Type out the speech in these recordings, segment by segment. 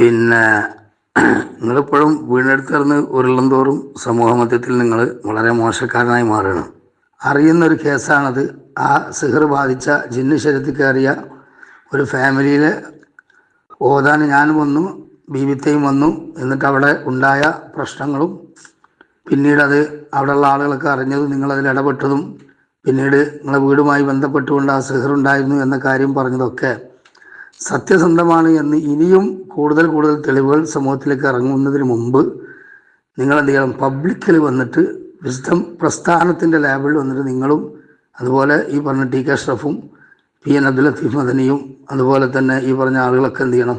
പിന്നെ നിങ്ങളിപ്പോഴും വീണെടുത്തിറന്ന് ഉരുളം തോറും സമൂഹ മധ്യത്തിൽ നിങ്ങൾ വളരെ മോശക്കാരനായി മാറണം അറിയുന്നൊരു കേസാണത്. ആ സിഹർ ബാധിച്ച ജിന്നു ശരീരത്തിൽ കയറിയ ഒരു ഫാമിലിയിൽ ഓതാൻ ഞാൻ വന്നു ബീവിത്തയും വന്നു. എന്നിട്ട് അവിടെ ഉണ്ടായ പ്രശ്നങ്ങളും പിന്നീട് അത് അവിടെയുള്ള ആളുകളൊക്കെ അറിഞ്ഞതും നിങ്ങളതിൽ ഇടപെട്ടതും പിന്നീട് നിങ്ങളെ വീടുമായി ബന്ധപ്പെട്ടുകൊണ്ട് ആ സിഹർ ഉണ്ടായിരുന്നു എന്ന കാര്യം പറഞ്ഞതൊക്കെ സത്യസന്ധമാണ് എന്ന് ഇനിയും കൂടുതൽ കൂടുതൽ തെളിവുകൾ സമൂഹത്തിലേക്ക് ഇറങ്ങുന്നതിന് മുമ്പ് നിങ്ങൾ എന്ത് ചെയ്യണം പബ്ലിക്കിൽ വന്നിട്ട് വിശുദ്ധം പ്രസ്ഥാനത്തിന്റെ ലാബിൽ വന്നിട്ട് നിങ്ങളും അതുപോലെ ഈ പറഞ്ഞ ടി കെ അഷ്റഫും പി എൻ അബ്ദുൽ ലത്തീഫ് മദനിയും അതുപോലെ തന്നെ ഈ പറഞ്ഞ ആളുകളൊക്കെ എന്ത് ചെയ്യണം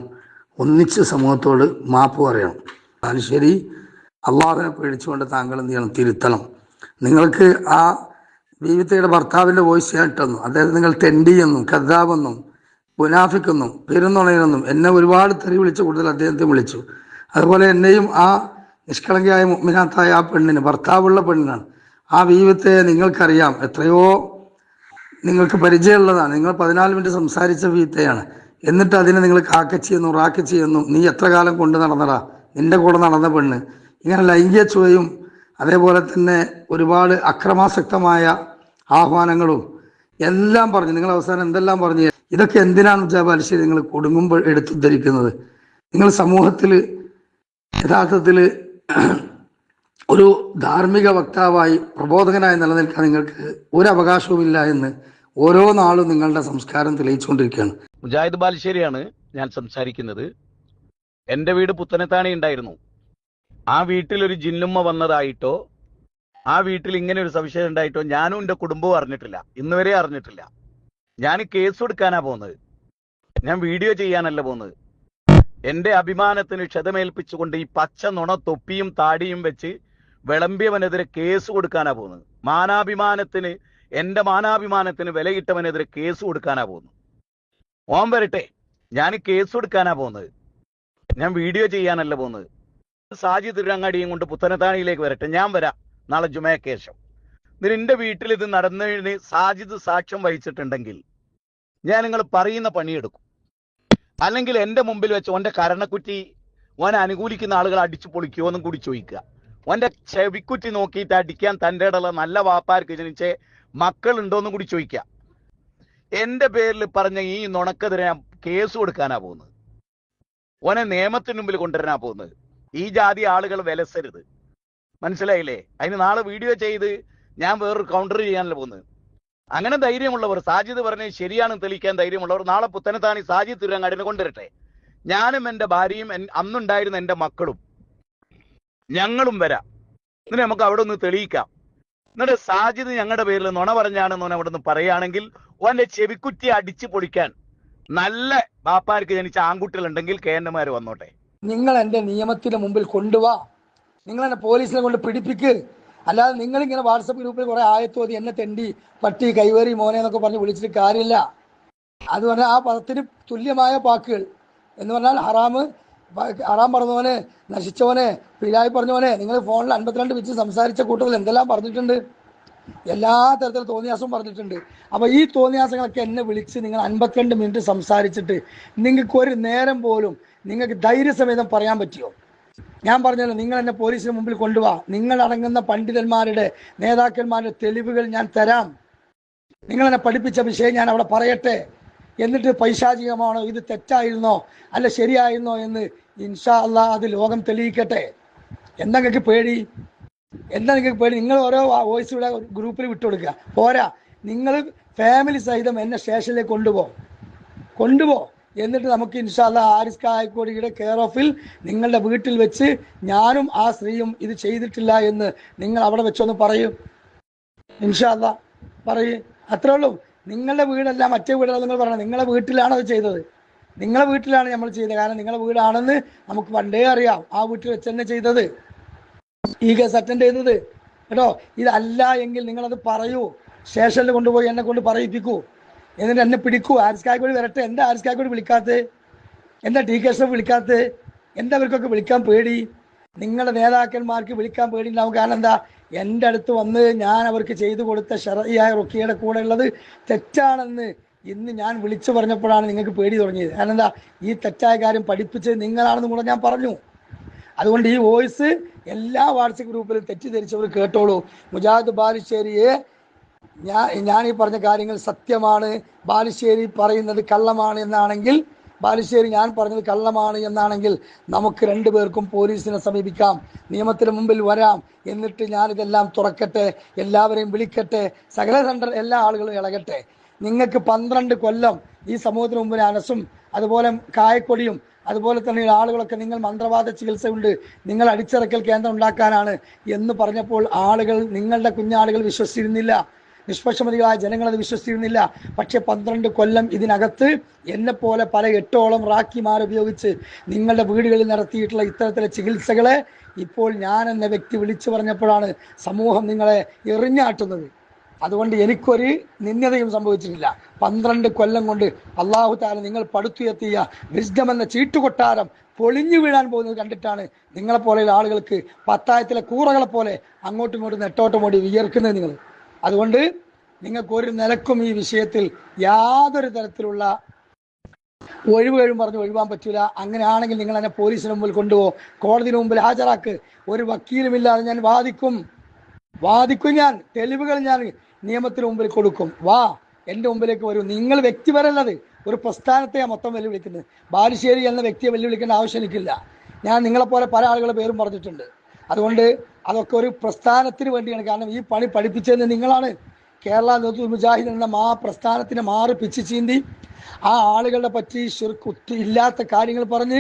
ഒന്നിച്ച് സമൂഹത്തോട് മാപ്പ് പറയണം. ബാലുശ്ശേരി അള്ളാഹുവിനെ പേടിച്ചുകൊണ്ട് താങ്കൾ എന്ത് ചെയ്യണം തിരുത്തണം. നിങ്ങൾക്ക് ആ ബീവിത്തയുടെ ഭർത്താവിന്റെ വോയിസ് ഞാൻ ഇട്ടെന്നു. അദ്ദേഹം നിങ്ങൾ തെണ്ടിയെന്നും കദ്ദാബെന്നും മുനാഫിക്കെന്നും പെരുന്നുണയെന്നും എന്നെ ഒരുപാട് തെറി വിളിച്ചു കൂടുതൽ അദ്ദേഹത്തെ വിളിച്ചു. അതുപോലെ എന്നെയും ആ നിഷ്കളങ്കയായ മുഗ്മിനാത്തായ ആ പെണ്ണിന് ഭർത്താവുള്ള പെണ്ണിനാണ്. ആ വീവത്തെ നിങ്ങൾക്കറിയാം. എത്രയോ നിങ്ങൾക്ക് പരിചയമുള്ളതാണ്. നിങ്ങൾ പതിനാല് മിനിറ്റ് സംസാരിച്ച വീത്തയാണ് എന്നിട്ട് അതിനെ നിങ്ങൾ കാക്കച്ചി എന്നും റാക്കച്ചി എന്നും നീ എത്ര കാലം കൊണ്ട് നടന്നടാ? നിന്റെ കൂടെ നടന്ന പെണ്ണ്. ഇങ്ങനെ ലൈംഗിക ചുവയും അതേപോലെ തന്നെ ഒരുപാട് അക്രമാസക്തമായ ആഹ്വാനങ്ങളും എല്ലാം പറഞ്ഞു. നിങ്ങൾ അവസാനം എന്തെല്ലാം പറഞ്ഞു ഇതൊക്കെ എന്തിനാണ് ജാബാലിശ്ശേരി നിങ്ങൾ കൊടുങ്ങുമ്പോൾ എടുത്തുദ്ധരിക്കുന്നത് നിങ്ങൾ സമൂഹത്തിൽ യഥാർത്ഥത്തിൽ ഒരു ധാർമ്മിക വക്താവായി പ്രബോധകനായി നിലനിൽക്കാൻ നിങ്ങൾക്ക് ഒരു അവകാശവുമില്ല എന്ന് ഓരോ നാളും നിങ്ങളുടെ സംസ്കാരം തെളിയിച്ചുകൊണ്ടിരിക്കുകയാണ്. മുജാഹിദ് ബാലുശ്ശേരിയാണ് ഞാൻ സംസാരിക്കുന്നത്. എന്റെ വീട് പുത്തനത്താണി ഉണ്ടായിരുന്നു. ആ വീട്ടിൽ ഒരു ജിന്നുമ്മ വന്നതായിട്ടോ ആ വീട്ടിൽ ഇങ്ങനെ ഒരു സവിശേഷത ഉണ്ടായിട്ടോ ഞാനും എന്റെ കുടുംബവും അറിഞ്ഞിട്ടില്ല. ഇന്നുവരെ അറിഞ്ഞിട്ടില്ല. ഞാൻ കേസ് കൊടുക്കാനാ പോകുന്നത് ഞാൻ വീഡിയോ ചെയ്യാനല്ല പോകുന്നത് എന്റെ അഭിമാനത്തിന് ക്ഷതമേൽപ്പിച്ചുകൊണ്ട് ഈ പച്ച നുണ തൊപ്പിയും താടിയും വെച്ച് വിളമ്പിയവനെതിരെ കേസ് കൊടുക്കാനാ പോകുന്നത് മാനാഭിമാനത്തിന് എന്റെ മാനാഭിമാനത്തിന് വിലയിട്ടവനെതിരെ കേസ് കൊടുക്കാനാ പോകുന്നു ഓൻ വരട്ടെ ഞാൻ കേസ് കൊടുക്കാനാ പോകുന്നത് ഞാൻ വീഡിയോ ചെയ്യാനല്ല പോകുന്നത് സാജി തിരുരങ്ങാടിയും കൊണ്ട് പുത്തനത്താണിയിലേക്ക് വരട്ടെ ഞാൻ വരാം. നാളെ ജുമയക്കേശം നിന്റെ വീട്ടിൽ ഇത് നടന്നതിന് സാജിദ് സാക്ഷ്യം വഹിച്ചിട്ടുണ്ടെങ്കിൽ ഞാൻ നിങ്ങൾ പറയുന്ന പണിയെടുക്കും. അല്ലെങ്കിൽ എന്റെ മുമ്പിൽ വെച്ച് ഓന്റെ കരണക്കുറ്റി ഓനെ അനുകൂലിക്കുന്ന ആളുകൾ അടിച്ചു പൊളിക്കുമോ എന്നും കൂടി ചോദിക്കുക. ഓന്റെ ചെവിക്കുറ്റി നോക്കിയിട്ട് അടിക്കാൻ തന്റെ ഇടയിലുള്ള നല്ല വാപ്പാർക്ക് ജനിച്ച് മക്കളുണ്ടോ എന്നും കൂടി ചോദിക്കുക. എന്റെ പേരിൽ പറഞ്ഞ ഈ നുണക്കെതിരെ ഞാൻ കേസ് കൊടുക്കാനാണ് പോകുന്നത്. ഓനെ നിയമത്തിന് മുമ്പിൽ കൊണ്ടുവരാനാ പോകുന്നത്. ഈ ജാതി ആളുകൾ വിലസരുത്. മനസ്സിലായില്ലേ? അതിന് നാളെ വീഡിയോ ചെയ്ത് ഞാൻ വേറൊരു കൗണ്ടർ ചെയ്യാനല്ല പോകുന്നത്. അങ്ങനെ ധൈര്യമുള്ളവർ സാജിദ് പറഞ്ഞത് ശരിയാണെന്ന് തെളിയിക്കാൻ ധൈര്യമുള്ളവർ നാളെ പുത്തനത്താണി സാജിദ് തിരുവങ്ങാടിനെ കൊണ്ടുവരട്ടെ. ഞാനും എന്റെ ഭാര്യയും അന്നുണ്ടായിരുന്ന എന്റെ മക്കളും ഞങ്ങളും വരാം. എന്നിട്ട് നമുക്ക് അവിടെ ഒന്ന് തെളിയിക്കാം. എന്നിട്ട് സാജിദ് ഞങ്ങളുടെ പേരിൽ നുണ പറഞ്ഞാണെന്ന് ഓൻ അവിടെ നിന്ന് പറയുകയാണെങ്കിൽ ഓന്റെ ചെവിക്കുറ്റി അടിച്ചു പൊളിക്കാൻ നല്ല ബാപ്പാർക്ക് ജനിച്ച ആൺകുട്ടികളുണ്ടെങ്കിൽ കെ എൻമാര് വന്നോട്ടെ. നിങ്ങൾ എന്റെ നിയമത്തിന് മുമ്പിൽ കൊണ്ടുവാ. നിങ്ങൾ എന്നെ പോലീസിനെ കൊണ്ട് പിടിപ്പിക്ക്. അല്ലാതെ നിങ്ങളിങ്ങനെ വാട്സപ്പ് ഗ്രൂപ്പിൽ കുറെ ആയത്തോതി എന്നെ തെണ്ടി പട്ടി കൈവേറി മോനെ എന്നൊക്കെ പറഞ്ഞ് വിളിച്ചിട്ട് കാര്യമില്ല. അത് പറഞ്ഞാൽ ആ പദത്തിന് തുല്യമായ വാക്കുകൾ. എന്ന് പറഞ്ഞാൽ ഹറാമ് ഹറാം പറഞ്ഞവനെ നശിച്ചവനെ പിഴായി പറഞ്ഞവനെ നിങ്ങൾ ഫോണിൽ അൻപത്തിരണ്ട് വെച്ച് സംസാരിച്ച കൂട്ടത്തിൽ എന്തെല്ലാം പറഞ്ഞിട്ടുണ്ട്? എല്ലാ തരത്തിലും തോന്നിയാസവും പറഞ്ഞിട്ടുണ്ട്. അപ്പോൾ ഈ തോന്നിയാസങ്ങളൊക്കെ എന്നെ വിളിച്ച് നിങ്ങൾ അൻപത്തിരണ്ട് മിനിറ്റ് സംസാരിച്ചിട്ട് നിങ്ങൾക്ക് ഒരു നേരം പോലും നിങ്ങൾക്ക് ധൈര്യസമേതം പറയാൻ പറ്റിയോ? ഞാൻ പറഞ്ഞല്ലോ നിങ്ങൾ എന്നെ പോലീസിന് മുമ്പിൽ കൊണ്ടുപോവാ നിങ്ങൾ അടങ്ങുന്ന പണ്ഡിതന്മാരുടെ നേതാക്കന്മാരുടെ തെളിവുകൾ ഞാൻ തരാം. നിങ്ങൾ എന്നെ പഠിപ്പിച്ച വിഷയം ഞാൻ അവിടെ പറയട്ടെ. എന്നിട്ട് പൈശാചികമാണോ ഇത് തെറ്റായിരുന്നോ അല്ല ശരിയായിരുന്നോ എന്ന് ഇൻഷാ അല്ല അത് ലോകം തെളിയിക്കട്ടെ. എന്താ നിങ്ങൾക്ക് പേടി? എന്താ നിങ്ങൾക്ക് പേടി? നിങ്ങൾ ഓരോ വോയിസ് ഇവിടെ ഗ്രൂപ്പിൽ വിട്ടുകൊടുക്കുക. പോരാ നിങ്ങൾ ഫാമിലി സഹിതം എന്നെ സ്റ്റേഷനിലേക്ക് കൊണ്ടുപോകും കൊണ്ടുപോ. എന്നിട്ട് നമുക്ക് ഇൻഷാല്ല ആരിസ് കായക്കോടിയുടെ കെയർ ഓഫിൽ നിങ്ങളുടെ വീട്ടിൽ വെച്ച് ഞാനും ആ സ്ത്രീയും ഇത് ചെയ്തിട്ടില്ല എന്ന് നിങ്ങൾ അവിടെ വെച്ചൊന്ന് പറയും. ഇൻഷാല്ല പറയൂ. അത്രേ ഉള്ളൂ. നിങ്ങളുടെ വീടല്ല മറ്റേ വീടല്ല നിങ്ങൾ പറയണം നിങ്ങളുടെ വീട്ടിലാണ് അത് ചെയ്തത്. നിങ്ങളെ വീട്ടിലാണ് നമ്മൾ ചെയ്തത്. കാരണം നിങ്ങളുടെ വീടാണെന്ന് നമുക്ക് പണ്ടേ അറിയാം. ആ വീട്ടിൽ വെച്ച് തന്നെ ചെയ്തത്. ഈ കേസ് അറ്റൻഡ് ചെയ്തത്. കേട്ടോ? ഇതല്ല എങ്കിൽ നിങ്ങളത് പറയൂ. സ്റ്റേഷനിൽ കൊണ്ടുപോയി എന്നെ കൊണ്ട് പറയിപ്പിക്കൂ. എന്നിട്ട് എന്നെ പിടിക്കൂ. ആരിസ് വരട്ടെ. എന്താ ആരിസ് വിളിക്കാത്തത്? എന്താ ടി കെ എസ് വിളിക്കാത്തത്? എന്താ വിളിക്കാൻ പേടി? നിങ്ങളുടെ നേതാക്കന്മാർക്ക് വിളിക്കാൻ പേടിയുണ്ടാവും. കാരണം എന്താ? എന്റെ അടുത്ത് വന്ന് ഞാൻ അവർക്ക് ചെയ്തു കൊടുത്ത ഷറയായ റൊക്കിയുടെ കൂടെ ഉള്ളത് തെറ്റാണെന്ന് ഇന്ന് ഞാൻ വിളിച്ചു പറഞ്ഞപ്പോഴാണ് നിങ്ങൾക്ക് പേടി തുടങ്ങിയത്. കാരണം എന്താ? ഈ തെറ്റായ കാര്യം പഠിപ്പിച്ച് നിങ്ങളാണെന്ന് കൂടെ ഞാൻ പറഞ്ഞു. അതുകൊണ്ട് ഈ വോയിസ് എല്ലാ വാട്സപ്പ് ഗ്രൂപ്പിലും തെറ്റിദ്ധരിച്ചവർ കേട്ടോളൂ. മുജാഹിദ് ബാലുശ്ശേരിയെ ഞാൻ ഞാൻ ഈ പറഞ്ഞ കാര്യങ്ങൾ സത്യമാണ്. ബാലുശ്ശേരി പറയുന്നത് കള്ളമാണ് എന്നാണെങ്കിൽ ബാലുശ്ശേരി ഞാൻ പറഞ്ഞത് കള്ളമാണ് എന്നാണെങ്കിൽ നമുക്ക് രണ്ടുപേർക്കും പോലീസിനെ സമീപിക്കാം. നിയമത്തിന് മുമ്പിൽ വരാം. എന്നിട്ട് ഞാനിതെല്ലാം തുറക്കട്ടെ എല്ലാവരെയും വിളിക്കട്ടെ സകല സെന്റർ എല്ലാ ആളുകളും ഇളകട്ടെ. നിങ്ങൾക്ക് പന്ത്രണ്ട് കൊല്ലം ഈ സമൂഹത്തിന് മുമ്പിൽ അനസും അതുപോലെ കായക്കൊടിയും അതുപോലെ തന്നെ ആളുകളൊക്കെ നിങ്ങൾ മന്ത്രവാദ ചികിത്സയുണ്ട് നിങ്ങൾ അടിച്ചിറക്കൽ കേന്ദ്രം ഉണ്ടാക്കാനാണ് എന്ന് പറഞ്ഞപ്പോൾ ആളുകൾ നിങ്ങളുടെ കുഞ്ഞാളുകൾ വിശ്വസിച്ചിരുന്നില്ല. നിഷ്പക്ഷമതികളായ ജനങ്ങൾ അത് വിശ്വസിച്ചിരുന്നില്ല. പക്ഷെ പന്ത്രണ്ട് കൊല്ലം ഇതിനകത്ത് എന്നെപ്പോലെ പല എട്ടോളം റാക്കിമാർ ഉപയോഗിച്ച് നിങ്ങളുടെ വീടുകളിൽ നടത്തിയിട്ടുള്ള ഇത്തരത്തിലെ ചികിത്സകളെ ഇപ്പോൾ ഞാൻ എന്ന വ്യക്തി വിളിച്ചു പറഞ്ഞപ്പോഴാണ് സമൂഹം നിങ്ങളെ എറിഞ്ഞാട്ടുന്നത്. അതുകൊണ്ട് എനിക്കൊരു നിന്ദതയും സംഭവിച്ചിട്ടില്ല. പന്ത്രണ്ട് കൊല്ലം കൊണ്ട് അള്ളാഹു താല നിങ്ങൾ പടുത്തുയർത്തിയ വിസ്ഡം എന്ന ചീട്ടുകൊട്ടാരം പൊളിഞ്ഞു വീഴാൻ പോകുന്നത് കണ്ടിട്ടാണ് നിങ്ങളെപ്പോലെയുള്ള ആളുകൾക്ക് പത്തായത്തിലെ കൂറകളെ പോലെ അങ്ങോട്ടും ഇങ്ങോട്ടും നെട്ടോട്ടം ഓടി വിയർക്കുന്നത് നിങ്ങൾ. അതുകൊണ്ട് നിങ്ങൾക്ക് ഒരു നിലക്കും ഈ വിഷയത്തിൽ യാതൊരു തരത്തിലുള്ള ഒഴിവുകഴും പറഞ്ഞ് ഒഴിവാൻ പറ്റൂല. അങ്ങനെയാണെങ്കിൽ നിങ്ങൾ എന്നെ പോലീസിന് മുമ്പിൽ കൊണ്ടുപോകും കോടതിന് മുമ്പിൽ ഹാജരാക്ക്. ഒരു വക്കീലുമില്ലാതെ ഞാൻ വാദിക്കും. വാദിക്കും ഞാൻ. തെളിവുകൾ ഞാൻ നിയമത്തിന് മുമ്പിൽ കൊടുക്കും. വാ എന്റെ മുമ്പിലേക്ക് വരൂ. നിങ്ങൾ വ്യക്തിപരല്ലത് ഒരു പ്രസ്ഥാനത്തെയാണ് മൊത്തം വെല്ലുവിളിക്കുന്നത്. ബാലുശ്ശേരി എന്ന വ്യക്തിയെ വെല്ലുവിളിക്കേണ്ട ആവശ്യം എനിക്കില്ല. ഞാൻ നിങ്ങളെപ്പോലെ പല ആളുകളുടെ പേരും പറഞ്ഞിട്ടുണ്ട്. അതുകൊണ്ട് അതൊക്കെ ഒരു പ്രസ്ഥാനത്തിന് വേണ്ടിയാണ്. കാരണം ഈ പണി പഠിപ്പിച്ചതെന്ന് നിങ്ങളാണ് കേരള നേതൃത്വ മുജാഹിദ് എന്ന മാ പ്രസ്ഥാനത്തിന് മാറി പിച്ച് ചീന്തി ആ ആളുകളെ പറ്റി ശിർക്ക് ഇല്ലാത്ത കാര്യങ്ങൾ പറഞ്ഞ്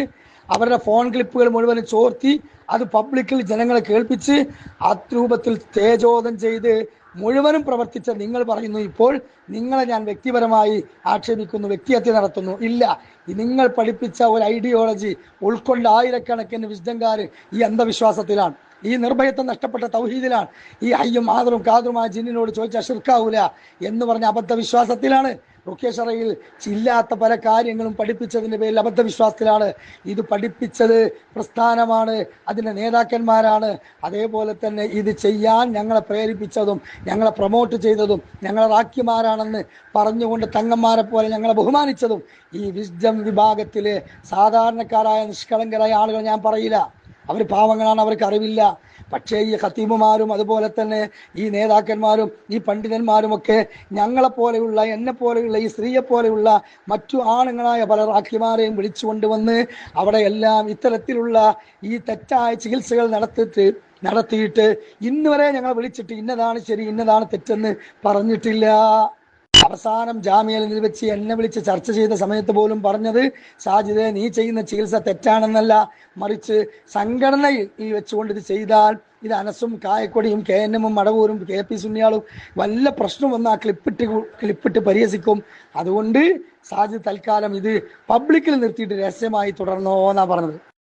അവരുടെ ഫോൺ ക്ലിപ്പുകൾ മുഴുവൻ ചോർത്തി അത് പബ്ലിക്കിൽ ജനങ്ങളെ കേൾപ്പിച്ച് അത്രൂപത്തിൽ രൂപത്തിൽ തേജോധം ചെയ്ത് മുഴുവനും പ്രവർത്തിച്ച നിങ്ങൾ പറയുന്നു ഇപ്പോൾ നിങ്ങളെ ഞാൻ വ്യക്തിപരമായി ആക്ഷേപിക്കുന്നു വ്യക്തിഹത്യ നടത്തുന്നു. ഇല്ല നിങ്ങൾ പഠിപ്പിച്ച ഒരു ഐഡിയോളജി ഉൾക്കൊണ്ട ആയിരക്കണക്കിന് വിശുദ്ധംകാർ ഈ അന്ധവിശ്വാസത്തിലാണ് ഈ നിർഭയത്വം നഷ്ടപ്പെട്ട തൗഹീദിലാണ് ഈ അയ്യും ആദറും കാതറുമായ ജിന്നിനോട് ചോദിച്ചാൽ ഷിർക്കാവൂല എന്ന് പറഞ്ഞ അബദ്ധവിശ്വാസത്തിലാണ്. റുക്കേഷറയിൽ ചില്ലാത്ത പല കാര്യങ്ങളും പഠിപ്പിച്ചതിന്റെ പേരിൽ അബദ്ധവിശ്വാസത്തിലാണ് ഇത് പഠിപ്പിച്ചത് പ്രസ്ഥാനമാണ് അതിന്റെ നേതാക്കന്മാരാണ്. അതേപോലെ തന്നെ ഇത് ചെയ്യാൻ ഞങ്ങളെ പ്രേരിപ്പിച്ചതും ഞങ്ങളെ പ്രൊമോട്ട് ചെയ്തതും ഞങ്ങളെ റാക്കിമാരാണെന്ന് പറഞ്ഞുകൊണ്ട് തങ്ങന്മാരെ പോലെ ഞങ്ങളെ ബഹുമാനിച്ചതും ഈ വിസ്ഡം വിഭാഗത്തിലെ സാധാരണക്കാരായ നിഷ്കളങ്കരായ ആളുകൾ ഞാൻ പറയില്ല. അവർ പാവങ്ങളാണ് അവർക്ക് അറിവില്ല. പക്ഷേ ഈ ഖത്തീബുമാരും അതുപോലെ തന്നെ ഈ നേതാക്കന്മാരും ഈ പണ്ഡിതന്മാരും ഒക്കെ ഞങ്ങളെപ്പോലെയുള്ള എന്നെ പോലെയുള്ള ഈ സ്ത്രീയെ പോലെയുള്ള മറ്റു ആണുങ്ങളായ പല റാഖിമാരെയും വിളിച്ചു കൊണ്ടുവന്ന് അവിടെ എല്ലാം ഇത്തരത്തിലുള്ള ഈ തെറ്റായ ചികിത്സകൾ നടത്തിയിട്ട് നടത്തിയിട്ട് ഇന്നുവരെ ഞങ്ങളെ വിളിച്ചിട്ട് ഇന്നതാണ് ശരി ഇന്നതാണ് തെറ്റെന്ന് പറഞ്ഞിട്ടില്ല. അവസാനം ജാമ്യയിൽ വെച്ച് എന്നെ വിളിച്ച് ചർച്ച ചെയ്ത സമയത്ത് പോലും പറഞ്ഞത് സാജിദെ നീ ചെയ്യുന്ന ചികിത്സ തെറ്റാണെന്നല്ല. മറിച്ച് സംഘടനയിൽ ഈ വെച്ചുകൊണ്ട് ഇത് ചെയ്താൽ ഇത് അനസും കായക്കൊടിയും കെ എൻ എമ്മും മടവൂരും കെ പി സുന്നിയാളും വല്ല പ്രശ്നം വന്നാൽ ക്ലിപ്പിട്ട് ക്ലിപ്പിട്ട് പരിഹസിക്കും. അതുകൊണ്ട് സാജിദ് തൽക്കാലം ഇത് പബ്ലിക്കിൽ നിർത്തിയിട്ട് രഹസ്യമായി തുടർന്നോ എന്നാ പറഞ്ഞത്.